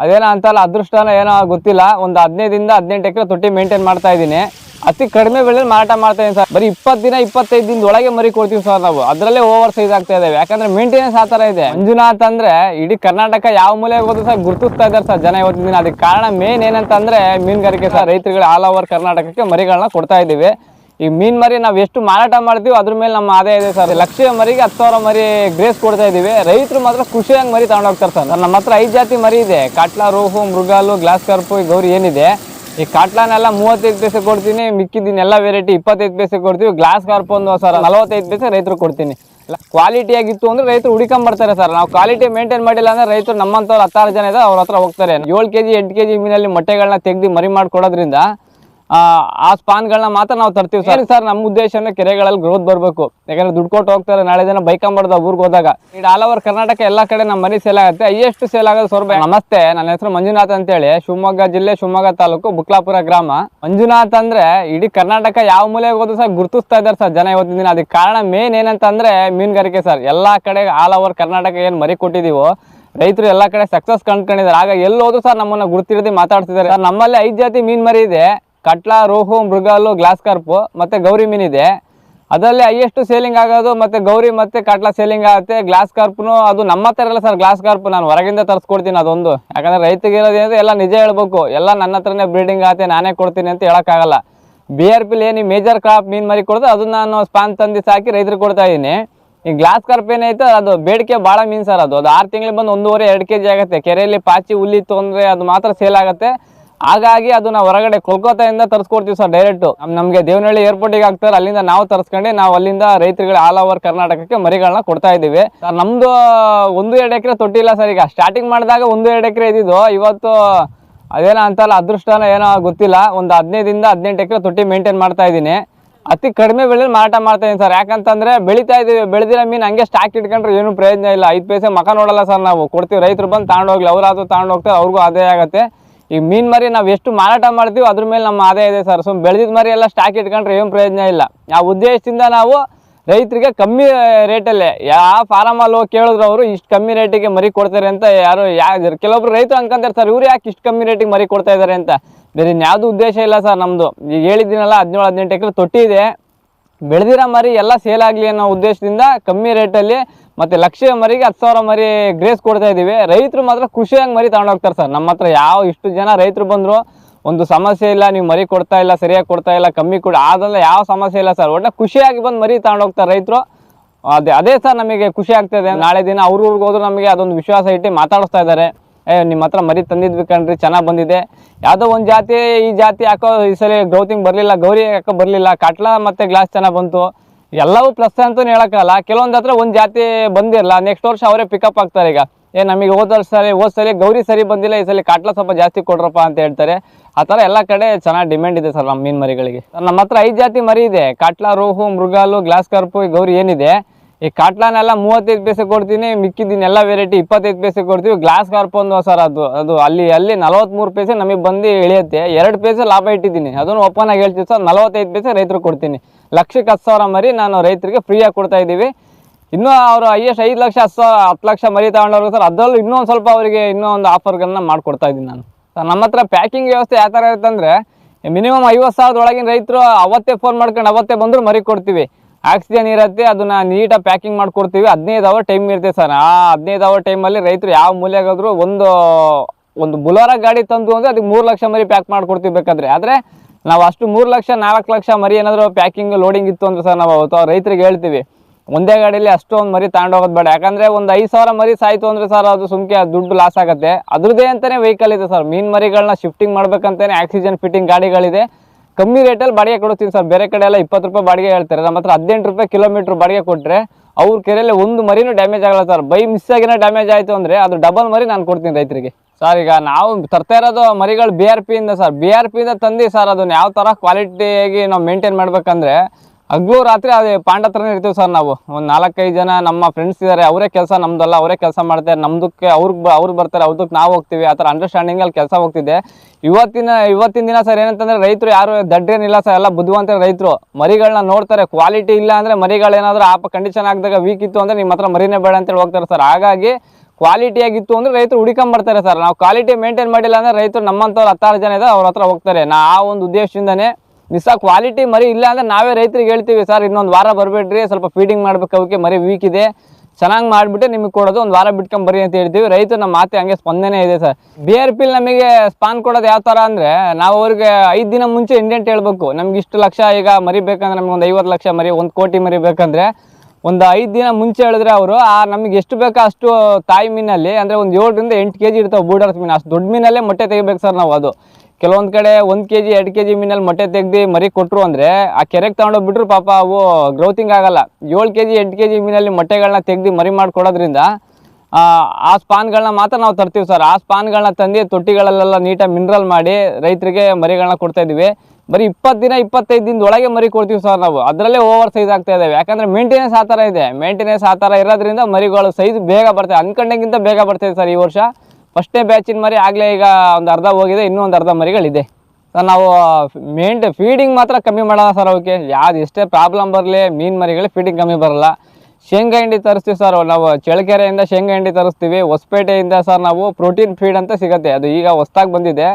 ಅದೇನೋ ಅಂತಲ್ಲ, ಅದೃಷ್ಟನ ಏನೋ ಗೊತ್ತಿಲ್ಲ. ಒಂದು ಹದಿನೈದಿಂದ ಹದಿನೆಂಟು ಎಕರೆ ತೊಟ್ಟಿ ಮೇಂಟೈನ್ ಮಾಡ್ತಾ ಇದ್ದೀನಿ. ಅತಿ ಕಡಿಮೆ ಬೆಳೆಯಲ್ಲಿ ಮಾರಾಟ ಮಾಡ್ತಾ ಇದ್ದೀನಿ ಸರ್. ಬರೀ ಇಪ್ಪತ್ತು ದಿನ, ಇಪ್ಪತ್ತೈದು ದಿನದ ಒಳಗೆ ಮರಿ ಕೊಡ್ತೀವಿ ಸರ್ ನಾವು. ಅದರಲ್ಲೇ ಓವರ್ ಸೈಜ್ ಆಗ್ತಾ ಇದ್ದಾವೆ ಯಾಕಂದ್ರೆ ಮೇಂಟೆನೆನ್ಸ್ ಆ ಥರ ಇದೆ. ಮಂಜುನಾಥ್ ಅಂದ್ರೆ ಇಡೀ ಕರ್ನಾಟಕ ಯಾವ ಮೂಲೆ ಹೋದ್ರು ಸರ್ ಗುರುತಿಸ್ತಾ ಇದ್ದಾರೆ ಸರ್ ಜನ ಇವತ್ತಿನ ದಿನ. ಅದಕ್ಕೆ ಕಾರಣ ಮೇನ್ ಏನಂತಂದ್ರೆ ಮೀನುಗಾರಿಕೆ ಸರ್. ರೈತರುಗಳು ಆಲ್ ಓವರ್ ಕರ್ನಾಟಕಕ್ಕೆ ಮರಿಗಳನ್ನ ಕೊಡ್ತಾ ಇದ್ದೀವಿ. ಈ ಮೀನ್ ಮರಿ ನಾವು ಎಷ್ಟು ಮಾರಾಟ ಮಾಡ್ತೀವಿ ಅದ್ರ ಮೇಲೆ ನಮ್ಮ ಆದಾಯ ಇದೆ ಸರ್. ಲಕ್ಷ ಮರಿಗೆ, ಹತ್ತು ಸಾವಿರ ಮರಿ ಗ್ರೇಸ್ ಕೊಡ್ತಾ ಇದೀವಿ ರೈತರು ಮಾತ್ರ ಖುಷಿಯಾಗಿ ಮರಿ ತಗೊಂಡೋಗ್ತಾರೆ ಸರ್. ನಮ್ಮ ಹತ್ರ ಐದು ಜಾತಿ ಮರಿ ಇದೆ. ಕಾಟ್ಲಾ, ರೋಹು, ಮೃಗಾಲು ಗ್ಲಾಸ್ ಕರ್ಪು ಗೌರಿ ಏನಿದೆ. ಈ ಕಾಟ್ಲಾನೆಲ್ಲ ಮೂವತ್ತೈದು ಪೈಸೆ ಕೊಡ್ತೀನಿ ಮಿಕ್ಕಿದ್ದೀನೆಲ್ಲ ವೆರೈಟಿ ಇಪ್ಪತ್ತೈದು ಪೈಸೆ ಕೊಡ್ತೀವಿ. ಗ್ಲಾಸ್ ಕಾರ್ಪ್ ಒಂದು ಸರ್, ನಲವತ್ತೈದು ಪೈಸೆ ರೈತರು ಕೊಡ್ತೀನಿ. ಕ್ವಾಲಿಟಿ ಆಗಿತ್ತು ಅಂದ್ರೆ ರೈತರು ಹುಡ್ಕೊಂಬರ್ತಾರೆ ಸರ್. ನಾವು ಕ್ವಾಲಿಟಿ ಮೇಂಟೈನ್ ಮಾಡಿಲ್ಲ ಅಂದ್ರೆ ರೈತರು ನಮ್ಮಂಥವ್ರು ಹತ್ತಾರು ಜನ ಇದೆ ಅವ್ರ ಹತ್ರ ಹೋಗ್ತಾರೆ. ಏಳು ಕೆ ಜಿ ಎಂಟು ಕೆ ಜಿ ಮೀನಲ್ಲಿ ಮೊಟ್ಟೆಗಳನ್ನ ತೆಗ್ದು ಮರಿ ಮಾಡ್ಕೊಡೋದ್ರಿಂದ ಆ, ಸ್ಪಾನ್ಗಳನ್ನ ಮಾತ್ರ ನಾವು ತರ್ತೀವಿ ಸರ್. ಸರ್ ನಮ್ಮ ಉದ್ದೇಶನ ಕೆರೆಗಳಲ್ಲಿ ಗ್ರೋತ್ ಬರಬೇಕು. ಯಾಕಂದ್ರೆ ದುಡ್ಡು ಕೊಟ್ಟು ಹೋಗ್ತಾರೆ ನಾಳೆ ದಿನ ಬೈಕಂಬರ್ದು ಊರಿಗೆ ಹೋದಾಗ. ಈಗ ಆಲ್ ಓವರ್ ಕರ್ನಾಟಕ ಎಲ್ಲ ಕಡೆ ನಮ್ಮ ಮನೆ ಸೇಲ್ ಆಗುತ್ತೆ. ಹೈಯೆಸ್ಟ್ ಸೇಲ್ ಆಗೋದು ಸೊರ್ಬ. ನಮಸ್ತೆ ನನ್ನ ಹೆಸರು ಮಂಜುನಾಥ್ ಅಂತೇಳಿ. ಶಿವಮೊಗ್ಗ ಜಿಲ್ಲೆ ಶಿವಮೊಗ್ಗ ತಾಲೂಕು ಬುಕ್ಲಾಪುರ ಗ್ರಾಮ. ಮಂಜುನಾಥ್ ಅಂದ್ರೆ ಇಡೀ ಕರ್ನಾಟಕ ಯಾವ ಮೂಲೆಗೆ ಹೋದ್ರು ಸರ್ ಗುರುತಿಸ್ತಾ ಇದ್ದಾರೆ ಸರ್ ಜನ ಇವತ್ತಿನ ದಿನ. ಅದಕ್ಕೆ ಕಾರಣ ಮೇನ್ ಏನಂತಂದ್ರೆ ಮೀನುಗಾರಿಕೆ ಸರ್. ಎಲ್ಲ ಕಡೆ ಆಲ್ ಓವರ್ ಕರ್ನಾಟಕ ಏನು ಮರಿ ಕೊಟ್ಟಿದೀವೋ ರೈತರು ಎಲ್ಲ ಕಡೆ ಸಕ್ಸಸ್ ಕಂಡ್ಕೊಂಡಿದ್ದಾರೆ. ಆಗ ಎಲ್ಲಿ ಹೋದ್ರು ಸರ್ ನಮ್ಮನ್ನ ಗುರುತಿರದೆ ಮಾತಾಡ್ತಿದ್ದಾರೆ. ನಮ್ಮಲ್ಲಿ ಐದು ಜಾತಿ ಮೀನ್ ಮರಿ ಇದೆ. ಕಟ್ಲಾ, ರೋಹು, ಮೃಗಾಲು ಗ್ಲಾಸ್ ಕಾರ್ಪು ಮತ್ತೆ ಗೌರಿ ಮೀನಿದೆ ಅದರಲ್ಲಿ ಹೈಯೆಸ್ಟ್ ಸೇಲಿಂಗ್ ಆಗೋದು ಮತ್ತೆ ಗೌರಿ ಮತ್ತೆ ಕಟ್ಲಾ ಸೇಲಿಂಗ್ ಆಗುತ್ತೆ. ಗ್ಲಾಸ್ ಕಾರ್ಪ್ನು ಅದು ನಮ್ಮ ಹತ್ರ ಇರಲ್ಲ ಸರ್ ಗ್ಲಾಸ್ ಕಾರ್ಪ್ ನಾನು ಹೊರಗಿಂದ ತರಿಸ್ಕೊಡ್ತೀನಿ ಅದೊಂದು. ಯಾಕಂದ್ರೆ ರೈತಿಗೆ ಇರೋದೇನಂದ್ರೆ ಎಲ್ಲ ನಿಜ ಹೇಳ್ಬೇಕು. ಎಲ್ಲ ನನ್ನ ಹತ್ರನೇ ಬ್ರೀಡಿಂಗ್ ಆಗುತ್ತೆ ನಾನೇ ಕೊಡ್ತೀನಿ ಅಂತ ಹೇಳೋಕ್ಕಾಗಲ್ಲ. ಬಿ ಆರ್ ಪಿಲಿ ಏನು ಮೇಜರ್ ಕ್ರಾಪ್ ಮೀನು ಮರಿ ಕೊಡೋದು, ಅದನ್ನ ನಾನು ಸ್ಪಾನ್ ತಂದು ಸಾಕಿ ರೈತರು ಕೊಡ್ತಾ ಇದ್ದೀನಿ ಈ ಗ್ಲಾಸ್ ಕಾರ್ಪ್ ಏನೈತೆ, ಅದು ಬೇಡಿಕೆ ಭಾಳ ಮೀನು ಸರ್ ಅದು. ಅದು ಆರು ತಿಂಗಳಿಗೆ ಬಂದು ಒಂದೂವರೆ, ಎರಡು ಕೆ ಜಿ ಆಗುತ್ತೆ. ಕೆರೆಯಲ್ಲಿ ಪಾಚಿ ಹುಲ್ಲಿ ತೊಂದರೆ ಅದು ಮಾತ್ರ ಸೇಲ್ ಆಗುತ್ತೆ. ಹಾಗಾಗಿ ಅದು ನಾವು ಹೊರಗಡೆ ಕೋಲ್ಕತ್ತಾದಿಂದ ತರಿಸ್ಕೊಡ್ತೀವಿ ಸರ್ ಡೈರೆಕ್ಟು ನಮಗೆ ದೇವನಹಳ್ಳಿ ಏರ್ಪೋರ್ಟಿಗೆ ಹಾಕ್ತಾರೆ ಅಲ್ಲಿಂದ ನಾವು ತರಿಸ್ಕೊಂಡು, ನಾವು ಅಲ್ಲಿಂದ ರೈತರುಗಳು ಆಲ್ ಓವರ್ ಕರ್ನಾಟಕಕ್ಕೆ ಮರಿಗಳನ್ನ ಕೊಡ್ತಾ ಇದ್ದೀವಿ. ಸರ್ ನಮ್ಮದು ಒಂದು ಎರಡು ಎಕರೆ ತೊಟ್ಟಿಲ್ಲ ಸರ್ ಈಗ. ಸ್ಟಾರ್ಟಿಂಗ್ ಮಾಡಿದಾಗ ಒಂದು ಎರಡು ಎಕರೆ ಇದ್ದಿದ್ದು. ಇವತ್ತು ಅದೇನೋ ಅಂತಲ್ಲ, ಅದೃಷ್ಟನ ಏನೋ ಗೊತ್ತಿಲ್ಲ. ಒಂದು ಹದಿನೈದಿಂದ ಹದಿನೆಂಟು ಎಕರೆ ತೊಟ್ಟಿ ಮೇಂಟೈನ್ ಮಾಡ್ತಾ ಇದ್ದೀನಿ. ಅತಿ ಕಡಿಮೆ ಬೆಲೆಯಲ್ಲಿ ಮಾರಾಟ ಮಾಡ್ತಾ ಇದ್ದೀನಿ ಸರ್. ಯಾಕಂತಂದ್ರೆ ಬೆಳಿತಾ ಇದೀವಿ ಬೆಳೆದಿರೋ ಮೀನು ಹಂಗೆ ಸ್ಟಾಕ್ ಇಟ್ಕೊಂಡ್ರೆ ಏನು ಪ್ರಯೋಜನ ಇಲ್ಲ. ಐದು ಪೈಸೆ ಮಕ ನೋಡಲ್ಲ ಸರ್ ನಾವು. ಕೊಡ್ತೀವಿ. ರೈತರು ಬಂದು ತಗೊಂಡೋಗ್ಲಿ. ಅವ್ರಾದ್ರೂ ತಗೊಂಡು ಹೋಗ್ತಾರೆ ಅವ್ರಿಗೂ ಆದಾಯ ಆಗುತ್ತೆ. ಈ ಮೀನ್ ಮರಿ ನಾವು ಎಷ್ಟು ಮಾರಾಟ ಮಾಡ್ತೀವಿ ಅದ್ರ ಮೇಲೆ ನಮ್ಮ ಆದಾಯ ಇದೆ ಸರ್. ಸುಮ್ ಬೆಳೆದಿದ ಮರಿ ಎಲ್ಲ ಸ್ಟಾಕ್ ಇಟ್ಕೊಂಡ್ರೆ ಏನು ಪ್ರಯೋಜನ ಇಲ್ಲ. ಆ ಉದ್ದೇಶದಿಂದ ನಾವು ರೈತರಿಗೆ ಕಮ್ಮಿ ರೇಟಲ್ಲೇ. ಯಾವ ಫಾರಮಲ್ಲಿ ಹೋಗಿ ಕೇಳಿದ್ರು ಅವರು, ಇಷ್ಟು ಕಮ್ಮಿ ರೇಟಿಗೆ ಮರಿ ಕೊಡ್ತಾರೆ ಅಂತ ಯಾರು, ಯಾ, ಕೆಲವೊಬ್ರು ರೈತರು ಅನ್ಕೊಂತಾರೆ ಸರ್. ಇವ್ರು ಯಾಕೆ ಇಷ್ಟು ಕಮ್ಮಿ ರೇಟಿಗೆ ಮರಿ ಕೊಡ್ತಾ ಇದ್ದಾರೆ ಅಂತ. ಬೇರೆ ಇನ್ಯಾವುದೂ ಉದ್ದೇಶ ಇಲ್ಲ ಸರ್ ನಮ್ಮದು ಈಗ ಹೇಳಿದ್ದೀನಲ್ಲ, ಹದಿನೇಳು, ಹದಿನೆಂಟು ಎಕರೆ ತೊಟ್ಟಿ ಇದೆ. ಬೆಳೆದಿರೋ ಮರಿ ಎಲ್ಲ ಸೇಲ್ ಆಗಲಿ ಅನ್ನೋ ಉದ್ದೇಶದಿಂದ ಕಮ್ಮಿ ರೇಟಲ್ಲಿ ಮತ್ತು ಲಕ್ಷ ಮರಿಗೆ, ಹತ್ತು ಸಾವಿರ ಮರಿ ಗ್ರೇಸ್ ಕೊಡ್ತಾ ಇದ್ದೀವಿ. ರೈತರು ಮಾತ್ರ ಖುಷಿಯಾಗಿ ಮರಿ ಹೋಗ್ತಾರೆ ಸರ್. ನಮ್ಮ ಹತ್ರ ಯಾವ ಇಷ್ಟು ಜನ ರೈತರು ಬಂದರು ಒಂದು ಸಮಸ್ಯೆ ಇಲ್ಲ, ನೀವು ಮರಿ ಕೊಡ್ತಾ ಇಲ್ಲ, ಸರಿಯಾಗಿ ಕೊಡ್ತಾ ಇಲ್ಲ, ಕಮ್ಮಿ ಕೊಡಿ ಅದೆಲ್ಲ ಯಾವ ಸಮಸ್ಯೆ ಇಲ್ಲ ಸರ್. ಒಟ್ಟು ಖುಷಿಯಾಗಿ ಬಂದು ಮರಿ ಹೋಗ್ತಾರೆ ರೈತರು. ಅದೇ ಅದೇ ಸರ್ ನಮಗೆ ಖುಷಿ ಆಗ್ತದೆ ನಾಳೆ ದಿನ ಅವ್ರ ಊರಿಗೆ ಹೋದ್ರು ನಮಗೆ ಅದೊಂದು ವಿಶ್ವಾಸ ಇಟ್ಟು ಮಾತಾಡಿಸ್ತಾ ಇದ್ದಾರೆ. ಏ ನಿಮ್ಮ ಹತ್ರ ಮರಿ ತಂದಿದ್ವಿ ಕಣ್ರಿ, ಚೆನ್ನಾಗಿ ಬಂದಿದೆ. ಯಾವುದೋ ಒಂದು ಜಾತಿ, ಈ ಜಾತಿ ಯಾಕೋ ಈ ಸಲ ಗ್ರೌತಿಂಗ್ ಬರಲಿಲ್ಲ, ಗೌರಿ ಯಾಕೋ ಬರಲಿಲ್ಲ, ಕಾಟ್ಲಾ ಮತ್ತು ಗ್ಲಾಸ್ ಚೆನ್ನಾಗಿ ಬಂತು. ಎಲ್ಲವೂ ಪ್ಲಸ್ ಅಂತಲೂ ಹೇಳೋಕ್ಕಲ್ಲ ಕೆಲವೊಂದು ಹತ್ರ ಒಂದು ಜಾತಿ ಬಂದಿರಲ್ಲ ನೆಕ್ಸ್ಟ್ ವರ್ಷ ಅವರೇ ಪಿಕಪ್ ಆಗ್ತಾರೆ ಈಗ. ಏ, ನಮಗೆ ಹೋದ ಸರಿ ಹೋದ ಸರಿ ಗೌರಿ ಸರಿ ಬಂದಿಲ್ಲ, ಈ ಸಲ ಕಾಟ್ಲ ಸ್ವಲ್ಪ ಜಾಸ್ತಿ ಕೊಡ್ರಪ್ಪ ಅಂತ ಹೇಳ್ತಾರೆ. ಆ ಥರ ಎಲ್ಲ ಕಡೆ ಚೆನ್ನಾಗಿ ಡಿಮ್ಯಾಂಡ್ ಇದೆ ಸರ್ ನಮ್ಮ ಮೀನು ಮರಿಗಳಿಗೆ. ನಮ್ಮ ಹತ್ರ ಐದು ಜಾತಿ ಮರಿ ಇದೆ. ಕಾಟ್ಲ, ರೋಹು, ಮೃಗಾಲು ಗ್ಲಾಸ್ ಕರ್ಪು ಗೌರಿ ಏನಿದೆ? ಈ ಕಾಟ್ಲಾನೆಲ್ಲ ಮೂವತ್ತೈದು ಪೈಸೆ ಕೊಡ್ತೀನಿ ಮಿಕ್ಕಿದ್ದೀನೆಲ್ಲ ವೆರೈಟಿ ಇಪ್ಪತ್ತೈದು ಪೈಸೆ ಕೊಡ್ತೀವಿ ಗ್ಲಾಸ್ ಕಾರ್ಪ್ ಒಂದು ಸರ್ ಅದು ಅದು ಅಲ್ಲಿ ಅಲ್ಲಿ ನಲವತ್ತ್ಮೂರು ಪೈಸೆ ನಮಗೆ ಬಂದು ಇಳಿಯುತ್ತೆ. ಎರಡು ಪೈಸೆ ಲಾಭ ಇಟ್ಟಿದ್ದೀನಿ. ಅದನ್ನು ಓಪನ್ ಆಗಿ ಹೇಳ್ತೀವಿ ಸರ್, ನಲವತ್ತೈದು ಪೈಸೆ ರೈತರು ಕೊಡ್ತೀನಿ. ಲಕ್ಷಕ್ಕೆ ಹತ್ತು ಸಾವಿರ ಮರಿ ನಾನು ರೈತರಿಗೆ ಫ್ರೀಯಾಗಿ ಕೊಡ್ತಾ ಇದ್ದೀವಿ. ಇನ್ನೂ ಅವರು ಹೈಯೆಸ್ಟ್ ಐದು ಲಕ್ಷ, ಹತ್ತು ಸಾವಿರ, ಹತ್ತು ಲಕ್ಷ ಮರಿ ತಗೊಂಡವ್ರು ಸರ್, ಅದರಲ್ಲೂ ಇನ್ನೊಂದು ಸ್ವಲ್ಪ ಅವರಿಗೆ ಇನ್ನೂ ಒಂದು ಆಫರ್ಗಳನ್ನ ಮಾಡಿಕೊಡ್ತಾ ಇದ್ದೀನಿ ನಾನು. ಸರ್, ನಮ್ಮ ಹತ್ರ ಪ್ಯಾಕಿಂಗ್ ವ್ಯವಸ್ಥೆ ಯಾವ ಥರ ಇರುತ್ತೆ ಅಂದರೆ ಮಿನಿಮಮ್ ಐವತ್ತು ಸಾವಿರದ ಒಳಗಿನ ರೈತರು ಅವತ್ತೇ ಫೋನ್ ಮಾಡ್ಕೊಂಡು ಅವತ್ತೇ ಬಂದರೂ ಮರಿ ಕೊಡ್ತೀವಿ. ಆಕ್ಸಿಜನ್ ಇರುತ್ತೆ, ಅದನ್ನ ನೀಟಾಗಿ ಪ್ಯಾಕಿಂಗ್ ಮಾಡ್ಕೊಡ್ತೀವಿ. ಹದಿನೈದು ಅವರ್ ಟೈಮ್ ಇರುತ್ತೆ ಸರ್ ಆ ಹದಿನೈದು ಅವರ್ ಟೈಮಲ್ಲಿ ರೈತರು ಯಾವ ಮೂಲೆಗಾದ್ರೂ ಒಂದು ಒಂದು ಬುಲಾರ ಗಾಡಿ ತಂದು ಅಂದರೆ ಅದಕ್ಕೆ ಮೂರು ಲಕ್ಷ ಮರಿ ಪ್ಯಾಕ್ ಮಾಡ್ಕೊಡ್ತೀವಿ ಬೇಕಾದ್ರೆ. ಆದರೆ ನಾವು ಅಷ್ಟು ಮೂರು ಲಕ್ಷ, ನಾಲ್ಕು ಲಕ್ಷ ಮರಿ ಏನಾದರೂ ಪ್ಯಾಕಿಂಗ್ ಲೋಡಿಂಗ್ ಇತ್ತು ಅಂದರೆ ಸರ್ ನಾವು ಅವತ್ತು ರೈತರಿಗೆ ಹೇಳ್ತೀವಿ. ಒಂದೇ ಗಾಡಿಯಲ್ಲಿ ಅಷ್ಟೊಂದು ಮರಿ ತಗೊಂಡೋಗೋದು ಬೇಡ. ಯಾಕಂದರೆ ಒಂದು ಐದು ಸಾವಿರ ಮರಿ ಸಾಯಿತು ಅಂದರೆ ಸರ್ ಅದು ಸುಮ್ಕೆ ದುಡ್ಡು ಲಾಸ್ ಆಗುತ್ತೆ. ಅದ್ರದ್ದೇ ಅಂತಲೇ ವೆಹಿಕಲ್ ಇದೆ ಸರ್ ಮೀನು ಮರಿಗಳನ್ನ ಶಿಫ್ಟಿಂಗ್ ಮಾಡ್ಬೇಕಂತಲೇ ಆಕ್ಸಿಜನ್ ಫಿಟ್ಟಿಂಗ್ ಗಾಡಿಗಳಿದೆ. ಕಮ್ಮಿ ರೇಟಲ್ಲಿ ಬಾಡಿಗೆ ಕೊಡ್ತೀನಿ ಸರ್. ಬೇರೆ ಕಡೆ ಎಲ್ಲ ಇಪ್ಪತ್ತು ರೂಪಾಯಿ ಬಾಡಿಗೆ ಹೇಳ್ತಾರೆ. ನಮ್ಮ ಹತ್ರ ಹದಿನೆಂಟು ರೂಪಾಯಿ ಕಿಲೋಮೀಟ್ರ್ ಬಾಡಿಗೆ ಕೊಟ್ಟರೆ ಅವ್ರ ಕೆರೆಯಲ್ಲಿ ಒಂದು ಮರಿನೂ ಡ್ಯಾಮೇಜ್ ಆಗಲ್ಲ ಸರ್. ಬೈ ಮಿಸ್ ಆಗಿನ ಡ್ಯಾಮೇಜ್ ಆಯಿತು ಅಂದರೆ ಅದು ಡಬಲ್ ಮರಿ ನಾನು ಕೊಡ್ತೀನಿ ರೈತರಿಗೆ. ಸರ್, ಈಗ ನಾವು ತರ್ತಾ ಇರೋದು ಮರಿಗಳು ಬಿ ಆರ್ ಪಿಯಿಂದ ಸರ್. ಬಿ ಆರ್ ಪಿಯಿಂದ ತಂದು ಸರ್, ಅದನ್ನು ಯಾವ ಥರ ಕ್ವಾಲಿಟಿಯಾಗಿ ನಾವು ಮೇಂಟೈನ್ ಮಾಡ್ಬೇಕಂದ್ರೆ ಹಗ್ಲು ರಾತ್ರಿ ಅದೇ ಪಾಂಡ ಹತ್ರನೇ ಇರ್ತೀವಿ ಸರ್ ನಾವು. ಒಂದು ನಾಲ್ಕೈದು ಜನ ನಮ್ಮ ಫ್ರೆಂಡ್ಸ್ ಇದ್ದಾರೆ ಅವರೇ ಕೆಲಸ ನಮ್ದಲ್ಲ, ಅವರೇ ಕೆಲಸ ಮಾಡ್ತಾರೆ. ನಮ್ದಕ್ಕೆ ಅವ್ರಿಗೆ ಅವ್ರು ಬರ್ತಾರೆ ಅವ್ರದಕ್ಕೆ ನಾವು ಹೋಗ್ತೀವಿ. ಆ ಥರ ಅಂಡರ್ಸ್ಟ್ಯಾಂಡಿಂಗಲ್ಲಿ ಕೆಲಸ ಹೋಗ್ತಿದೆ. ಇವತ್ತಿನ ಇವತ್ತಿನ ದಿನ ಸರ್ ಏನಂತಂದ್ರೆ ರೈತರು ಯಾರು ದಡ್ಡೇನಿಲ್ಲ ಸರ್, ಎಲ್ಲ ಬುದ್ಧಿವಂತ ರೈತರು. ಮರಿಗಳನ್ನ ನೋಡ್ತಾರೆ ಕ್ವಾಲಿಟಿ ಇಲ್ಲ ಅಂದರೆ ಮರಿಗಳೇನಾದರೂ ಆಪ ಕಂಡೀಷನ್ ಆಗಿದಾಗ ವೀಕ್ ಇತ್ತು ಅಂದರೆ ನಿಮ್ಮ ಹತ್ರ ಮರಿನೇ ಬೇಡ ಅಂತೇಳಿ ಹೋಗ್ತಾರೆ ಸರ್. ಹಾಗಾಗಿ ಕ್ವಾಲಿಟಿಯಾಗಿತ್ತು ಅಂದ್ರೆ ರೈತರು ಹುಡ್ಕೊಂಬರ್ತಾರೆ ಸರ್. ನಾವು ಕ್ವಾಲಿಟಿ ಮೇಂಟೈನ್ ಮಾಡಿಲ್ಲ ಅಂದ್ರೆ ರೈತರು ನಮ್ಮಂಥವ್ರು ಹತ್ತಾರು ಜನ ಇದೆ ಅವ್ರ ಹತ್ರ ಹೋಗ್ತಾರೆ. ನಾ ಆ ಒಂದು ಉದ್ದೇಶದಿಂದನೇ ನಿಸ್ಸ ಕ್ವಾಲಿಟಿ ಮರಿ ಇಲ್ಲ ಅಂದ್ರೆ ನಾವೇ ರೈತರಿಗೆ ಹೇಳ್ತೀವಿ, ಸರ್, ಇನ್ನೊಂದು ವಾರ ಬರಬೇಡ್ರಿ, ಸ್ವಲ್ಪ ಫೀಡಿಂಗ್ ಮಾಡ್ಬೇಕು, ಅವಕ್ಕೆ ಮರಿ ವೀಕ್ ಇದೆ. ಚೆನ್ನಾಗಿ ಮಾಡಿಬಿಟ್ಟು ನಿಮಗೆ ಕೊಡೋದು, ಒಂದು ವಾರ ಬಿಟ್ಕೊಂಡ್ ಅಂತ ಹೇಳ್ತೀವಿ. ರೈತರು ನಮ್ಮ ಮಾತೆ ಹಂಗೆ ಸ್ಪಂದನೆ ಇದೆ, ಸರ್. ಬಿ ಆರ್ ಪಿಲ್ ನಮಗೆ ಸ್ಪಾನ್ ಕೊಡೋದು ಯಾವ ಥರ ಅಂದರೆ, ನಾವು ಅವ್ರಿಗೆ ಐದು ದಿನ ಮುಂಚೆ ಇಂಡೆಂಟ್ ಹೇಳ್ಬೇಕು, ನಮ್ಗೆ ಇಷ್ಟು ಲಕ್ಷ ಈಗ ಮರಿ ಬೇಕಂದ್ರೆ ನಮ್ಗೆ ಒಂದು ಐವತ್ತು ಲಕ್ಷ ಮರಿ, ಒಂದು ಕೋಟಿ ಮರಿ ಬೇಕಂದ್ರೆ ಒಂದು ಐದು ದಿನ ಮುಂಚೆ ಹೇಳಿದ್ರೆ ಅವರು, ಆ, ನಮಗೆ ಎಷ್ಟು ಬೇಕೋ ಅಷ್ಟು ತಾಯಿ ಮೀನಲ್ಲಿ, ಅಂದರೆ ಒಂದು ಏಳರಿಂದ ಎಂಟು ಕೆ ಜಿ ಇರ್ತಾವೆ ಬೂಡರ್ಸ್ ಮೀನು. ಅಷ್ಟು ದೊಡ್ಡ ಮೀನಲ್ಲೇ ಮೊಟ್ಟೆ ತೆಗಿಬೇಕು ಸರ್ ನಾವು ಅದು. ಕೆಲವೊಂದು ಕಡೆ ಒಂದು ಕೆ ಜಿ ಎರಡು ಕೆ ಜಿ ಮೀನಲ್ಲಿ ಮೊಟ್ಟೆ ತೆಗ್ದು ಮರಿ ಕೊಟ್ಟರು ಅಂದರೆ, ಆ ಕೆರೆಗೆ ತಗೊಂಡೋಗ್ಬಿಟ್ರು ಪಾಪ ಅವು ಗ್ರೋತಿಂಗ್ ಆಗಲ್ಲ. ಏಳು ಕೆ ಜಿ ಎಂಟು ಕೆ ಜಿ ಮೀನಲ್ಲಿ ಮೊಟ್ಟೆಗಳನ್ನ ತೆಗ್ದು ಮರಿ ಮಾಡಿಕೊಡೋದ್ರಿಂದ, ಆ ಸ್ಪಾನ್ಗಳನ್ನ ಮಾತ್ರ ನಾವು ತರ್ತೀವಿ ಸರ್. ಆ ಸ್ಪಾನ್ಗಳನ್ನ ತಂದು ತೊಟ್ಟಿಗಳಲ್ಲೆಲ್ಲ ನೀಟಾಗಿ ಮಿನರಲ್ ಮಾಡಿ ರೈತರಿಗೆ ಮರಿಗಳನ್ನ ಕೊಡ್ತಾ ಇದೀವಿ ಬರೀ ಇಪ್ಪತ್ತು ದಿನ, ಇಪ್ಪತ್ತೈದು ದಿನದ ಒಳಗೆ ಮರಿ ಕೊಡ್ತೀವಿ ಸರ್ ನಾವು. ಅದರಲ್ಲೇ ಓವರ್ ಸೈಜ್ ಆಗ್ತಾ ಇದ್ದಾವೆ ಯಾಕಂದರೆ ಮೇಂಟೆನೆನ್ಸ್ ಆ ಥರ ಇದೆ. ಮೇಂಟೆನೆನ್ಸ್ ಆ ಥರ ಇರೋದ್ರಿಂದ ಮರಿಗಳು ಸೈಜ್ ಬೇಗ ಬರ್ತವೆ ಅನ್ಕೊಂಡಂಗಿಂತ ಬೇಗ ಬರ್ತಿದೆ ಸರ್ ಈ ವರ್ಷ. ಫಸ್ಟೇ ಬ್ಯಾಚಿನ ಮರಿ ಆಗಲೇ ಈಗ ಒಂದು ಅರ್ಧ ಹೋಗಿದೆ. ಇನ್ನೂ ಒಂದು ಅರ್ಧ ಮರಿಗಳಿದೆ. ಸರ್ ನಾವು ಮೇಂಟ್ ಫೀಡಿಂಗ್ ಮಾತ್ರ ಕಮ್ಮಿ ಮಾಡೋಣ ಸರ್ ಅವಕ್ಕೆ ಯಾವ್ದು ಎಷ್ಟೇ ಪ್ರಾಬ್ಲಮ್ ಬರಲಿ, ಮೀನು ಮರಿಗಳು ಫೀಡಿಂಗ್ ಕಮ್ಮಿ ಬರಲ್ಲ. ಶೇಂಗಾ ಹಿಂಡಿ ತರಿಸ್ತೀವಿ ಸರ್ ನಾವು. ಚಳಕೆರೆಯಿಂದ ಶೇಂಗಾ ಹಿಂಡಿ ತರಿಸ್ತೀವಿ. ಹೊಸಪೇಟೆಯಿಂದ ಸರ್ ನಾವು ಪ್ರೋಟೀನ್ ಫೀಡ್ ಅಂತ ಸಿಗುತ್ತೆ. ಅದು ಈಗ ಹೊಸ್ದಾಗಿ ಬಂದಿದೆ.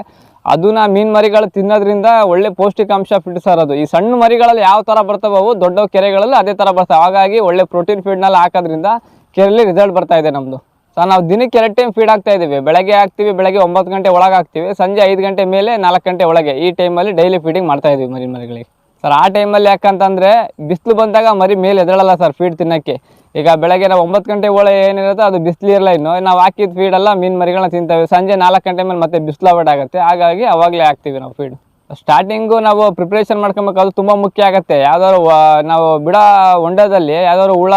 ಅದನ್ನ ಮೀನು ಮರಿಗಳು ತಿನ್ನೋದ್ರಿಂದ ಒಳ್ಳೆ ಪೌಷ್ಟಿಕಾಂಶ ಫೀಡ್ ಸರ್ ಈ ಸಣ್ಣ ಮರಿಗಳಲ್ಲಿ ಯಾವ ಥರ ಬರ್ತವೆ ದೊಡ್ಡ ಕೆರೆಗಳಲ್ಲಿ ಅದೇ ಥರ ಬರ್ತವೆ. ಹಾಗಾಗಿ ಒಳ್ಳೆ ಪ್ರೋಟೀನ್ ಫೀಡ್ನಲ್ಲಿ ಹಾಕೋದ್ರಿಂದ ಕೆರೆಯಲ್ಲಿ ರಿಸಲ್ಟ್ ಬರ್ತಾ ಇದೆ ನಮ್ಮದು ಸೊ ನಾವು ದಿನಕ್ಕೆ ಎರಡು ಟೈಮ್ ಫೀಡ್ ಆಗ್ತಾ ಇದ್ದೀವಿ. ಬೆಳಗ್ಗೆ ಹಾಕ್ತೀವಿ, ಬೆಳಗ್ಗೆ ಒಂಬತ್ತು ಗಂಟೆ ಒಳಗೆ ಹಾಕ್ತೀವಿ ಸಂಜೆ ಐದು ಗಂಟೆ ಮೇಲೆ ನಾಲ್ಕು ಗಂಟೆ ಒಳಗೆ ಈ ಟೈಮಲ್ಲಿ ಡೈಲಿ ಫೀಡಿಂಗ್ ಮಾಡ್ತಾ ಇದೀವಿ ಮರಿ ಮರಿಗಳಿಗೆ. ಸರ್ ಆ ಟೈಮಲ್ಲಿ ಯಾಕಂತಂದರೆ ಬಿಸಿಲು ಬಂದಾಗ ಮರಿ ಮೇಲೆ ಎದಳಲ್ಲ ಸರ್ ಫೀಡ್ ತಿನ್ನೋಕ್ಕೆ. ಈಗ ಬೆಳಗ್ಗೆ ನಾವು ಒಂಬತ್ತು ಗಂಟೆ ಒಳಗೆ ಏನಿರುತ್ತೆ ಅದು ಬಿಸಿಲು ಇರಲ್ಲ ಇನ್ನು. ನಾವು ಹಾಕಿದ ಫೀಡೆಲ್ಲ ಮೀನು ಮರಿಗಳನ್ನ ತಿಂತೇವೆ. ಸಂಜೆ ನಾಲ್ಕು ಗಂಟೆ ಮೇಲೆ ಮತ್ತೆ ಬಿಸಿಲು ಅವಾಯ್ಡ್ ಆಗುತ್ತೆ. ಹಾಗಾಗಿ ಅವಾಗಲೇ ಹಾಕ್ತೀವಿ ನಾವು ಫೀಡ್ ಸ್ಟಾರ್ಟಿಂಗು ನಾವು ಪ್ರಿಪ್ರೇಷನ್ ಮಾಡ್ಕೊಬೇಕು, ಅದು ತುಂಬ ಮುಖ್ಯ ಆಗುತ್ತೆ. ಯಾವ್ದಾದ್ರು ನಾವು ಬಿಡ ಹೊಂಡದಲ್ಲಿ ಯಾವ್ದಾದ್ರು ಹುಳ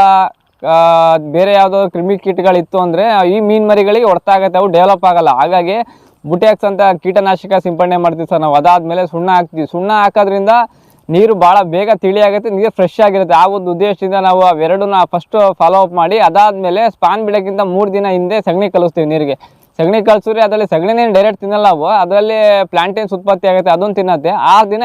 ಬೇರೆ ಯಾವುದೋ ಕ್ರಿಮಿ ಕೀಟಗಳಿತ್ತು ಅಂದರೆ ಈ ಮೀನು ಮರಿಗಳಿಗೆ ಹೊಡ್ತಾಗತ್ತೆ, ಅವು ಡೆವಲಪ್ ಆಗಲ್ಲ. ಹಾಗಾಗಿ ಬುಟ್ಯಾಕ್ಸ್ ಅಂತ ಕೀಟನಾಶಕ ಸಿಂಪಡಣೆ ಮಾಡ್ತೀವಿ ಸರ್ ನಾವು. ಅದಾದಮೇಲೆ ಸುಣ್ಣ ಹಾಕ್ತೀವಿ. ಸುಣ್ಣ ಹಾಕೋದ್ರಿಂದ ನೀರು ಭಾಳ ಬೇಗ ತಿಳಿ ಆಗುತ್ತೆ, ನೀರು ಫ್ರೆಶ್ ಆಗಿರುತ್ತೆ. ಆ ಒಂದು ಉದ್ದೇಶದಿಂದ ನಾವು ಅವೆರಡನ್ನ ಫಸ್ಟ್ ಫಾಲೋ ಅಪ್ ಮಾಡಿ, ಅದಾದಮೇಲೆ ಸ್ಪಾನ್ ಬಿಡೋಕ್ಕಿಂತ ಮೂರು ದಿನ ಹಿಂದೆ ಸಗಣಿ ಕಲಿಸ್ತೀವಿ ನೀರಿಗೆ. ಸಗಣಿ ಕಲಿಸಿದ್ರೆ ಅದರಲ್ಲಿ ಸಗಣಿನೇನು ಡೈರೆಕ್ಟ್ ತಿನ್ನಲ್ಲ ನಾವು ಅದರಲ್ಲಿ ಪ್ಲಾಂಟೇನ್ಸ್ ಉತ್ಪತ್ತಿ ಆಗುತ್ತೆ ಅದನ್ನು ತಿನ್ನತ್ತೆ. ಆರು ದಿನ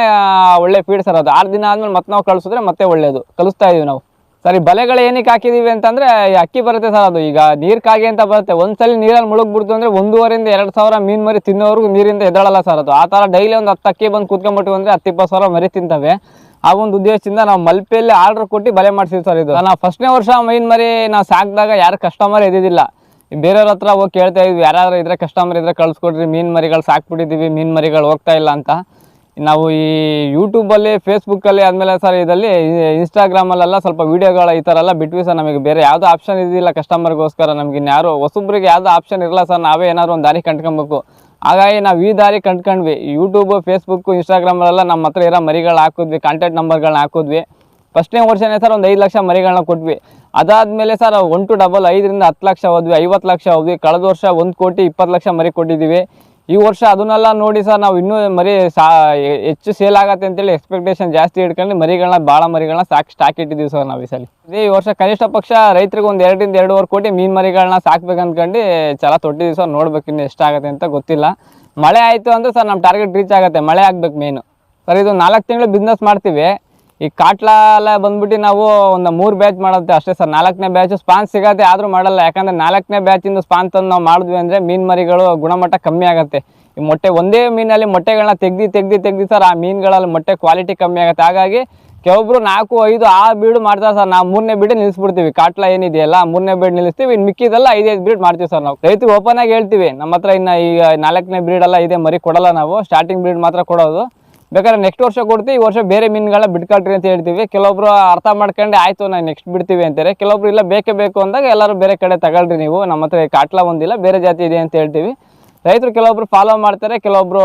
ಒಳ್ಳೆ ಫೀಡ್ ಸರ್ ಅದು. ಆರು ದಿನ ಆದ್ಮೇಲೆ ಮತ್ತೆ ನಾವು ಕಳಿಸಿದ್ರೆ ಮತ್ತೆ ಒಳ್ಳೆಯದು ಕಲಿಸ್ತಾ ಇದೀವಿ ನಾವು. ಸರ್, ಬಲೆಗಳು ಏನಕ್ಕೆ ಹಾಕಿದೀವಿ ಅಂತಂದ್ರೆ ಅಕ್ಕಿ ಬರುತ್ತೆ ಸರ್ ಅದು. ಈಗ ನೀರ್ ಕಾಗೆ ಅಂತ ಬರುತ್ತೆ. ಒಂದ್ಸಲಿ ನೀರಲ್ಲಿ ಮುಳುಗ್ಬಿಡ್ತು ಅಂದ್ರೆ ಒಂದೂವರೆಯಿಂದ ಎರಡು ಸಾವಿರ ಮೀನ್ ಮರಿ ತಿನ್ನೋರ್ಗು ನೀರಿಂದ ಎದಳಲ್ಲ ಸರ್ ಅದು. ಆ ಥರ ಡೈಲಿ ಒಂದು ಹತ್ತು ಅಕ್ಕಿ ಬಂದು ಕೂತ್ಕೊಂಡ್ಬಿಟ್ಟು ಅಂದ್ರೆ ಹತ್ತು ಇಪ್ಪತ್ತು ಸಾವಿರ ಮರಿ ತಿಂತವೆ. ಆ ಒಂದು ಉದ್ದೇಶದಿಂದ ನಾವು ಮಲ್ಪೆಯಲ್ಲಿ ಆರ್ಡರ್ ಕೊಟ್ಟು ಬಲೆ ಮಾಡ್ಸಿದ್ವಿ ಸರ್ ಇದು. ನಾವು ಫಸ್ಟ್ನೇ ವರ್ಷ ಮೀನ್ ಮರಿ ನಾವು ಸಾಕಿದಾಗ ಯಾರು ಕಸ್ಟಮರ್ ಇದ್ದಿದ್ದಿಲ್ಲ. ಬೇರೆಯವ್ರ ಹತ್ರ ಹೋಗಿ ಕೇಳ್ತಾ ಇದ್ವಿ. ಯಾರಾದ್ರೂ ಇದ್ರೆ ಕಸ್ಟಮರ್ ಇದ್ರೆ ಕಳ್ಸ್ಕೊಡ್ರಿ. ಮೀನ್ ಮರಿಗಳು ಸಾಕ್ಬಿಟ್ಟಿದ್ದೀವಿ. ಮೀನ್ ಮರಿಗಳು ಹೋಗ್ತಾ ಇಲ್ಲ ಅಂತ. ನಾವು ಈ ಯೂಟ್ಯೂಬಲ್ಲಿ ಫೇಸ್ಬುಕ್ಕಲ್ಲಿ ಆದಮೇಲೆ ಸರ್ ಇದರಲ್ಲಿ ಇನ್ಸ್ಟಾಗ್ರಾಮಲ್ಲೆಲ್ಲ ಸ್ವಲ್ಪ ವೀಡಿಯೋಗಳ ಈ ಥರ ಎಲ್ಲ ಬಿಟ್ವಿ ಸರ್ ನಮಗೆ. ಬೇರೆ ಯಾವುದೋ ಆಪ್ಷನ್ ಇದಿಲ್ಲ ಕಸ್ಟಮರ್ಗೋಸ್ಕರ ನಮಗೆ ಇನ್ಯಾರು ಹೊಸಬ್ರಿಗೆ ಯಾವುದೋ ಆಪ್ಷನ್ ಇರಲ್ಲ ಸರ್, ನಾವೇ ಏನಾದ್ರು ಒಂದು ದಾರಿ ಕಂಡ್ಕೊಬೇಕು. ಹಾಗಾಗಿ ನಾವು ಈ ದಾರಿ ಕಂಡ್ಕೊಂಡ್ವಿ. ಯೂಟ್ಯೂಬು ಫೇಸ್ಬುಕ್ಕು ಇನ್ಸ್ಟಾಗ್ರಾಮಲ್ಲೆಲ್ಲ ನಮ್ಮ ಹತ್ರ ಇರೋ ಮರಿಗಳು ಹಾಕಿದ್ವಿ ಕಾಂಟ್ಯಾಕ್ಟ್ ನಂಬರ್ಗಳನ್ನ ಹಾಕಿದ್ವಿ. ಫಸ್ಟ್ನೇ ವರ್ಷನೇ ಸರ್ ಒಂದು ಐದು ಲಕ್ಷ ಮರಿಗಳನ್ನ ಕೊಟ್ವಿ. ಅದಾದಮೇಲೆ ಸರ್ ಒನ್ ಟು ಡಬಲ್ ಐದರಿಂದ ಹತ್ತು ಲಕ್ಷ ಹೋದ್ವಿ, ಐವತ್ತು ಲಕ್ಷ ಹೋದ್ವಿ. ಕಳೆದ ವರ್ಷ ಒಂದು ಕೋಟಿ ಇಪ್ಪತ್ತು ಲಕ್ಷ ಮರಿ ಕೊಟ್ಟಿದ್ದೀವಿ. ಈ ವರ್ಷ ಅದನ್ನೆಲ್ಲ ನೋಡಿ ಸರ್ ನಾವು ಇನ್ನೂ ಮರಿ ಸಾ ಹೆಚ್ಚು ಸೇಲ್ ಆಗತ್ತೆ ಅಂತೇಳಿ ಎಕ್ಸ್ಪೆಕ್ಟೇಷನ್ ಜಾಸ್ತಿ ಇಟ್ಕೊಂಡು ಮರಿಗಳನ್ನ ಭಾಳ ಮರಿಗಳನ್ನ ಸಾಕು ಸ್ಟಾಕ್ ಇಟ್ಟಿದ್ದೀವಿ ಸರ್ ನಾವು ಈ ಸಲ. ಇದೇ ಈ ವರ್ಷ ಕನಿಷ್ಠ ಪಕ್ಷ ರೈತರಿಗೆ ಒಂದು ಎರಡರಿಂದ ಎರಡೂವರೆ ಕೋಟಿ ಮೀನು ಮರಿಗಳನ್ನ ಸಾಕ್ಬೇಕು ಅಂದ್ಕೊಂಡು ಛಲ ತೊಟ್ಟಿದ್ದೀವಿ ಸರ್, ನೋಡ್ಬೇಕು ಇನ್ನು ಎಷ್ಟಾಗುತ್ತೆ ಅಂತ ಗೊತ್ತಿಲ್ಲ. ಮಳೆ ಆಯಿತು ಅಂದರೆ ಸರ್ ನಮ್ಮ ಟಾರ್ಗೆಟ್ ರೀಚ್ ಆಗುತ್ತೆ, ಮಳೆ ಆಗ್ಬೇಕು ಮೇನು ಸರ್ ಇದು ನಾಲ್ಕು ತಿಂಗಳು ಬಿಸ್ನೆಸ್ ಮಾಡ್ತೀವಿ. ಈ ಕಾಟ್ಲ ಎಲ್ಲ ಬಂದ್ಬಿಟ್ಟು ನಾವು ಒಂದು ಮೂರು ಬ್ಯಾಚ್ ಮಾಡುತ್ತೆ ಅಷ್ಟೇ ಸರ್. ನಾಲ್ಕನೇ ಬ್ಯಾಚ್ ಸ್ಪಾನ್ ಸಿಗತ್ತೆ, ಆದರೂ ಮಾಡಲ್ಲ. ಯಾಕಂದ್ರೆ ನಾಲ್ಕನೇ ಬ್ಯಾಚಿಂದ ಸ್ಪಾನ್ ತಂದು ನಾವು ಮಾಡಿದ್ವಿ ಅಂದರೆ ಮೀನು ಮರಿಗಳು ಗುಣಮಟ್ಟ ಕಮ್ಮಿ ಆಗುತ್ತೆ. ಈ ಮೊಟ್ಟೆ ಒಂದೇ ಮೀನಲ್ಲಿ ಮೊಟ್ಟೆಗಳನ್ನ ತೆಗ್ದು ತೆಗ್ದು ತೆಗ್ದು ಸರ್, ಆ ಮೀನುಗಳಲ್ಲಿ ಮೊಟ್ಟೆ ಕ್ವಾಲಿಟಿ ಕಮ್ಮಿ ಆಗುತ್ತೆ. ಹಾಗಾಗಿ ಕೆಲವೊಬ್ರು ನಾಲ್ಕು, ಐದು ಆ ಬೀಡು ಮಾಡ್ತಾರೆ ಸರ್. ನಾವು ಮೂರನೇ ಬೀಡು ನಿಲ್ಲಿಸ್ಬಿಡ್ತೀವಿ. ಕಾಟ್ಲಾ ಏನಿದೆಯಲ್ಲ, ಮೂರನೇ ಬೀಡ್ ನಿಲ್ಲಿಸ್ತೀವಿ. ಇನ್ನು ಮಿಕ್ಕಿದೆಲ್ಲ ಐದೈದು ಬೀಡ್ ಮಾಡ್ತೀವಿ ಸರ್ ನಾವು. ರೈತರು ಓಪನ್ ಆಗಿ ಹೇಳ್ತೀವಿ ನಮ್ಮ ಹತ್ರ ಇನ್ನು ಈಗ ನಾಲ್ಕನೇ ಬ್ರೀಡೆಲ್ಲ ಇದೆ, ಮರಿ ಕೊಡಲ್ಲ ನಾವು. ಸ್ಟಾರ್ಟಿಂಗ್ ಬ್ರೀಡ್ ಮಾತ್ರ ಕೊಡೋದು. ಬೇಕಾದ್ರೆ ನೆಕ್ಸ್ಟ್ ವರ್ಷ ಕೊಡ್ತೀವಿ, ಈ ವರ್ಷ ಬೇರೆ ಮೀನುಗಳನ್ನ ಬಿಟ್ಕೊಳ್ರಿ ಅಂತ ಹೇಳ್ತೀವಿ. ಕೆಲವೊಬ್ರು ಅರ್ಥ ಮಾಡ್ಕೊಂಡು, ಆಯ್ತು, ನಾನು ನೆಕ್ಸ್ಟ್ ಬಿಡ್ತೀವಿ ಅಂತಾರೆ. ಕೆಲವೊಬ್ರು, ಇಲ್ಲ, ಬೇಕೇ ಬೇಕು ಅಂದಾಗ ಎಲ್ಲರೂ ಬೇರೆ ಕಡೆ ತಗೊಳ್ರಿ ನೀವು. ನಮ್ಮ ಹತ್ರ ಕಾಟ್ಲ ಒಂದಿಲ್ಲ, ಬೇರೆ ಜಾತಿ ಇದೆ ಅಂತ ಹೇಳ್ತೀವಿ. ರೈತರು ಕೆಲವೊಬ್ರು ಫಾಲೋ ಮಾಡ್ತಾರೆ, ಕೆಲವೊಬ್ರು,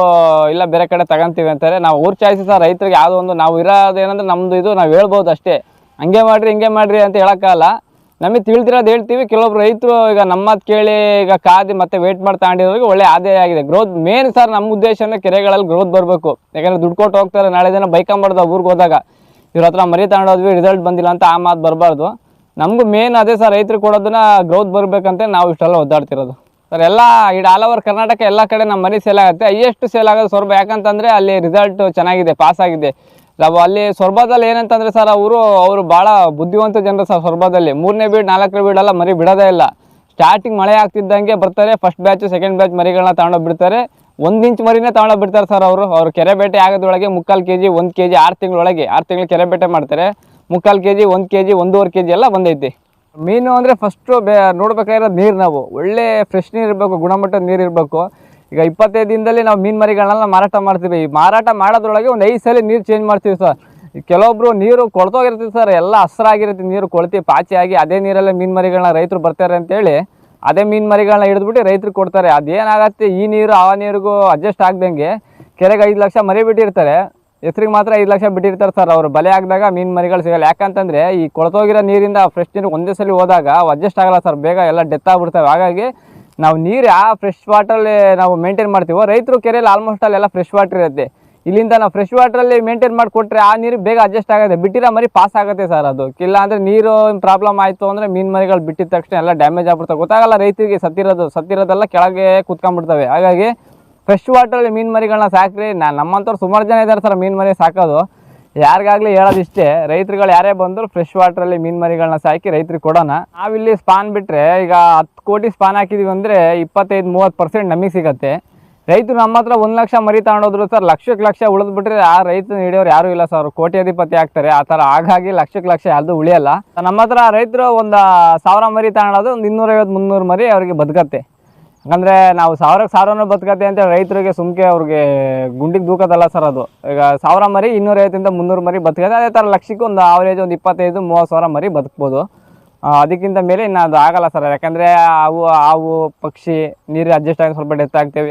ಇಲ್ಲ, ಬೇರೆ ಕಡೆ ತಗೊಂತೀವಿ ಅಂತಾರೆ. ನಾವು ಊರ್ ಚಾಯ್ಸಿ ಸರ್ ರೈತರಿಗೆ ಯಾವುದೋ ಒಂದು, ನಾವು ಇರೋದು ಏನಂದ್ರೆ ನಮ್ದು ಇದು, ನಾವು ಹೇಳ್ಬೋದು ಅಷ್ಟೇ. ಹಂಗೆ ಮಾಡ್ರಿ, ಹಿಂಗೆ ಮಾಡ್ರಿ ಅಂತ ಹೇಳೋಕ್ಕಲ್ಲ ನಮಗೆ ತಿಳಿದಿರೋದು ಹೇಳ್ತೀವಿ, ಕೆಲವೊಬ್ರು ರೈತರು ಈಗ ನಮ್ಮದು ಕೇಳಿ ಈಗ ಕಾದಿ ಮತ್ತೆ ವೇಟ್ ಮಾಡಿ ತಗೊಂಡಿರೋರಿಗೆ ಒಳ್ಳೆ ಆದಾಯ ಆಗಿದೆ. ಗ್ರೋತ್ ಮೇನ್ ಸರ್ ನಮ್ಮ ಉದ್ದೇಶ ಅಂದ್ರೆ ಕೆರೆಗಳಲ್ಲಿ ಗ್ರೋತ್ ಬರಬೇಕು. ಯಾಕಂದ್ರೆ ದುಡ್ಡು ಕೊಟ್ಟು ಹೋಗ್ತಾರೆ, ನಾಳೆ ದಿನ ಬೈಕೊಂಬಾರ್ದು ಊರಿಗೆ ಹೋದಾಗ. ಇವ್ರ ಹತ್ರ ಮರಿ ತಗೊಂಡೋದ್ವಿ ರಿಸಲ್ಟ್ ಬಂದಿಲ್ಲ ಅಂತ ಆ ಮಾತು ಬರಬಾರ್ದು. ನಮಗೂ ಮೇನ್ ಅದೇ ಸರ್ ರೈತರು ಕೊಡೋದನ್ನ ಗ್ರೋತ್ ಬರಬೇಕಂತ ನಾವು ಇಷ್ಟೆಲ್ಲ ಒದ್ದಾಡ್ತಿರೋದು. ಸರ್ ಎಲ್ಲ ಇಡೀ ಆಲ್ ಓವರ್ ಕರ್ನಾಟಕ ಎಲ್ಲ ಕಡೆ ನಮ್ಮ ಮರಿ ಸೇಲ್ ಆಗುತ್ತೆ. ಹೈಯೆಸ್ಟ್ ಸೇಲ್ ಆಗೋದು ಸೊರಬ ಯಾಕಂತಂದರೆ ಅಲ್ಲಿ ರಿಸಲ್ಟ್ ಚೆನ್ನಾಗಿದೆ ಪಾಸ್ ಆಗಿದೆ. ನಾವು ಅಲ್ಲಿ ಸೊರಬದಲ್ಲಿ ಏನಂತಂದ್ರೆ ಸರ್, ಅವರು ಅವರು ಭಾಳ ಬುದ್ಧಿವಂತ ಜನರು ಸರ್ ಸೊರಬದಲ್ಲಿ. ಮೂರನೇ ಬೀಡ್, ನಾಲ್ಕನೇ ಬೀಡ್ ಎಲ್ಲ ಮರಿ ಬಿಡೋದೇ ಇಲ್ಲ. ಸ್ಟಾರ್ಟಿಂಗ್ ಮಳೆ ಆಗ್ತಿದ್ದಂಗೆ ಬರ್ತಾರೆ ಫಸ್ಟ್ ಬ್ಯಾಚ್ ಸೆಕೆಂಡ್ ಬ್ಯಾಚ್ ಮರಿಗಳನ್ನ ತಗೊಂಡೋಗಿ ಬಿಡ್ತಾರೆ. ಒಂದು ಇಂಚ್ ಮರಿನೇ ತಗೊಂಡೋಗಿ ಬಿಡ್ತಾರೆ ಸರ್ ಅವರು. ಅವ್ರು ಕೆರೆ ಬೇಟೆ ಆಗೋದ್ರೊಳಗೆ ಮುಕ್ಕಾಲು ಕೆ ಜಿ ಒಂದು ಕೆ ಜಿ ಆರು ತಿಂಗಳೊಳಗೆ, ಆರು ತಿಂಗಳು ಕೆರೆ ಬೇಟೆ ಮಾಡ್ತಾರೆ. ಮುಕ್ಕಾಲು ಕೆ ಜಿ ಒಂದು ಕೆ ಜಿ ಒಂದೂವರೆ ಕೆ ಜಿ ಎಲ್ಲ ಬಂದೈತಿ. ಮೀನು ಅಂದರೆ ಫಸ್ಟು ಬೇ, ನೋಡ್ಬೇಕಾಗಿರೋದು ನೀರು ನಾವು. ಒಳ್ಳೆ ಫ್ರೆಶ್ ನೀರು ಇರಬೇಕು, ಗುಣಮಟ್ಟದ ನೀರು ಇರಬೇಕು. ಈಗ ಇಪ್ಪತ್ತೈದು ದಿನದಲ್ಲಿ ನಾವು ಮೀನು ಮರಿಗಳನ್ನೆಲ್ಲ ಮಾರಾಟ ಮಾಡ್ತೀವಿ. ಈ ಮಾರಾಟ ಮಾಡೋದ್ರೊಳಗೆ ಒಂದು ಐದು ಸಲ ನೀರು ಚೇಂಜ್ ಮಾಡ್ತೀವಿ ಸರ್ ಕೆಲವೊಬ್ಬರು ನೀರು ಕೊಳ್ತೋಗಿರ್ತೀವಿ ಸರ್ ಎಲ್ಲ ಹಸ್ರಾಗಿರುತ್ತೆ ನೀರು ಕೊಳ್ತಿ ಪಾಚಿ ಆಗಿ ಅದೇ ನೀರಲ್ಲೇ ಮೀನು ಮರಿಗಳನ್ನ ರೈತರು ಬರ್ತಾರೆ ಅಂತೇಳಿ ಅದೇ ಮೀನು ಮರಿಗಳನ್ನ ಹಿಡಿದ್ಬಿಟ್ಟು ರೈತರು ಕೊಡ್ತಾರೆ. ಅದೇನಾಗತ್ತೆ, ಈ ನೀರು ಆ ನೀರಿಗೂ ಅಡ್ಜಸ್ಟ್ ಆಗ್ದಂಗೆ ಕೆರೆಗೆ ಐದು ಲಕ್ಷ ಮರಿ ಬಿಟ್ಟಿರ್ತಾರೆ. ಹೆಸ್ರಿಗೆ ಮಾತ್ರ ಐದು ಲಕ್ಷ ಬಿಟ್ಟಿರ್ತಾರೆ ಸರ್ ಅವರು. ಬಲೆ ಆಗಿದಾಗ ಮೀನು ಮರಿಗಳು ಸಿಗಲ್ಲ. ಯಾಕಂತಂದರೆ ಈ ಕೊಳತೋಗಿರೋ ನೀರಿಂದ ಫ್ರೆಶ್ ನೀರು ಒಂದೇ ಸಲ ಹೋದಾಗ ಅಡ್ಜಸ್ಟ್ ಆಗಲ್ಲ ಸರ್ ಬೇಗ ಎಲ್ಲ ಡೆತ್ ಆಗ್ಬಿಡ್ತವೆ. ಹಾಗಾಗಿ ನಾವು ನೀರು ಯಾವ ಫ್ರೆಶ್ ವಾಟ್ರಲ್ಲಿ ನಾವು ಮೇಂಟೈನ್ ಮಾಡ್ತೀವೋ, ರೈತರು ಕೆರೆಯಲ್ಲಿ ಆಲ್ಮೋಸ್ಟ್ ಅಲ್ಲೆಲ್ಲ ಫ್ರೆಶ್ ವಾಟರ್ ಇರುತ್ತೆ. ಇಲ್ಲಿಂದ ನಾವು ಫ್ರೆಶ್ ವಾಟ್ರಲ್ಲಿ ಮೇಂಟೈನ್ ಮಾಡಿಕೊಟ್ರೆ ಆ ನೀರು ಬೇಗ ಅಡ್ಜಸ್ಟ್ ಆಗುತ್ತೆ. ಬಿಟ್ಟಿರೋ ಮರಿ ಪಾಸ್ ಆಗುತ್ತೆ ಸರ್ ಅದು. ಇಲ್ಲ ಅಂದರೆ ನೀರು ಪ್ರಾಬ್ಲಮ್ ಆಯಿತು ಅಂದರೆ ಮೀನು ಮರಿಗಳು ಬಿಟ್ಟಿದ ತಕ್ಷಣ ಎಲ್ಲ ಡ್ಯಾಮೇಜ್ ಆಗ್ಬಿಡ್ತವೆ. ಗೊತ್ತಾಗಲ್ಲ ರೈತರಿಗೆ ಸತ್ತಿರೋದು, ಸತ್ತಿರೋದೆಲ್ಲ ಕೆಳಗೆ ಕೂತ್ಕೊಂಡ್ಬಿಡ್ತವೆ. ಹಾಗಾಗಿ ಫ್ರೆಶ್ ವಾಟ್ರಲ್ಲಿ ಮೀನು ಮರಿಗಳನ್ನ ಸಾಕ್ರಿ. ನಾ ನಮ್ಮಂಥವ್ರು ಸುಮಾರು ಜನ ಇದ್ದಾರೆ ಸರ್ ಮೀನು ಮರಿ ಸಾಕೋದು. ಯಾರಿಗಾಗಲಿ ಹೇಳೋದಿಷ್ಟೇ, ರೈತರುಗಳು ಯಾರೇ ಬಂದರೂ ಫ್ರೆಶ್ ವಾಟ್ರಲ್ಲಿ ಮೀನು ಮರಿಗಳನ್ನ ಸಾಕಿ ರೈತರಿಗೆ ಕೊಡೋಣ. ನಾವಿಲ್ಲಿ ಸ್ಪಾನ್ ಬಿಟ್ಟರೆ ಈಗ ಹತ್ತು ಕೋಟಿ ಸ್ಪಾನ್ ಹಾಕಿದೀವಿ ಅಂದರೆ ಇಪ್ಪತ್ತೈದು, ಮೂವತ್ತು ಪರ್ಸೆಂಟ್ ನಮಗೆ ಸಿಗುತ್ತೆ. ರೈತರು ನಮ್ಮ ಹತ್ರ ಒಂದು ಲಕ್ಷ ಮರಿ ತಗೊಂಡೋದ್ರು ಸರ್ ಲಕ್ಷಕ್ಕೆ ಲಕ್ಷ ಉಳಿದ್ಬಿಟ್ರೆ ಆ ರೈತನ ಹಿಡಿಯೋರು ಯಾರೂ ಇಲ್ಲ ಸರ್. ಕೋಟ್ಯಾಧಿಪತಿ ಆಗ್ತಾರೆ. ಆ ಥರ ಹಾಗಾಗಿ ಲಕ್ಷಕ್ಕೆ ಲಕ್ಷ ಯಾವುದು ಉಳಿಯಲ್ಲ. ನಮ್ಮ ಹತ್ರ ರೈತರು ಒಂದು ಸಾವಿರ ಮರಿ ತಗೊಂಡೋದು ಒಂದು ಇನ್ನೂರೈವತ್ತು, ಮುನ್ನೂರು ಮರಿ ಅವರಿಗೆ ಬದುಕತ್ತೆ. ಯಾಕಂದರೆ ನಾವು ಸಾವಿರಕ್ಕೆ ಸಾವಿರನೂ ಬದುಕತ್ತೆ ಅಂತ ರೈತರಿಗೆ ಸುಮ್ಕೆ ಅವ್ರಿಗೆ ಗುಂಡಿಗೆ ದೂಕದಲ್ಲ ಸರ್ ಅದು. ಈಗ ಸಾವಿರ ಮರಿ ಇನ್ನೂರೈವತ್ತಿಂದ ಮುನ್ನೂರು ಮರಿ ಬದುಕತ್ತೆ. ಅದೇ ಥರ ಲಕ್ಷಕ್ಕೆ ಒಂದು ಆವರೇಜ್ ಒಂದು ಇಪ್ಪತ್ತೈದು, ಮೂವತ್ತು ಸಾವಿರ ಮರಿ ಬದುಕ್ಬೋದು. ಅದಕ್ಕಿಂತ ಮೇಲೆ ಇನ್ನು ಅದು ಆಗಲ್ಲ ಸರ್. ಯಾಕಂದರೆ ಅವು ಹಾವು ಪಕ್ಷಿ, ನೀರು ಅಡ್ಜಸ್ಟ್ ಆಗಿ ಸ್ವಲ್ಪ ಡೆತ್ ಆಗ್ತೇವೆ.